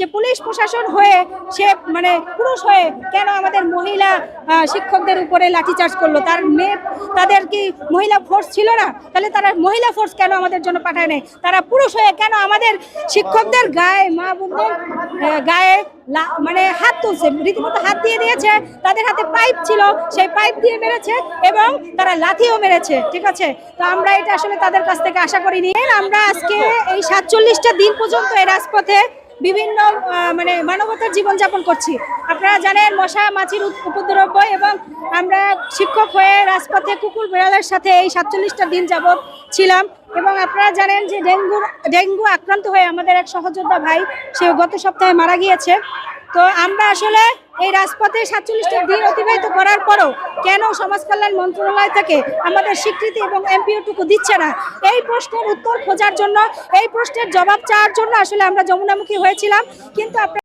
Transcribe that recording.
যে পুলিশ প্রশাসন হয়ে সে মানে পুরুষ হয়ে কেন আমাদের মহিলা শিক্ষকদের উপরে লাঠিচার্জ করল? তার মেয়ে, তাদের কি মহিলা ফোর্স ছিল না? তাহলে তারা মহিলা ফোর্স কেন আমাদের জন্য পাঠায় নাই? তারা পুরুষ হয়ে কেন আমাদের শিক্ষকদের গায়ে, মা বোনদের গায়ে মানে হাত তুলছে? রীতিমতো হাত দিয়ে দিয়েছে, তাদের হাতে পাইপ ছিল, সেই পাইপ দিয়ে মেরেছে এবং তারা লাথিও মেরেছে, ঠিক আছে? তো আমরা এটা আসলে তাদের কাছ থেকে আশা করিনি। আমরা আজকে এই সাতচল্লিশটা দিন পর্যন্ত এই রাজপথে বিভিন্ন মানে মানবতার জীবনযাপন করছি। আপনারা জানেন, মশা, মাছির উপদ্রব্য উপদ্রব এবং আমরা শিক্ষক হয়ে রাজপথে কুকুর, বিড়ালের সাথে এই সাতচল্লিশটা দিন যাবৎ ছিলাম। এবং আপনারা জানেন যে ডেঙ্গুর ডেঙ্গু আক্রান্ত হয়ে আমাদের এক সহযোদ্ধা ভাই, সে গত সপ্তাহে মারা গিয়েছে। তো আমরা আসলে এই রাজপথে সাতচল্লিশটা দিন অতিবাহিত করার পরও কেন সমাজ কল্যাণ মন্ত্রণালয় থেকে আমাদের স্বীকৃতি এবং এমপিওটুকু দিচ্ছে না? এই প্রশ্নের উত্তর খোঁজার জন্য, এই প্রশ্নের জবাব চাওয়ার জন্য আসলে আমরা যমুনামুখী হয়েছিলাম। কিন্তু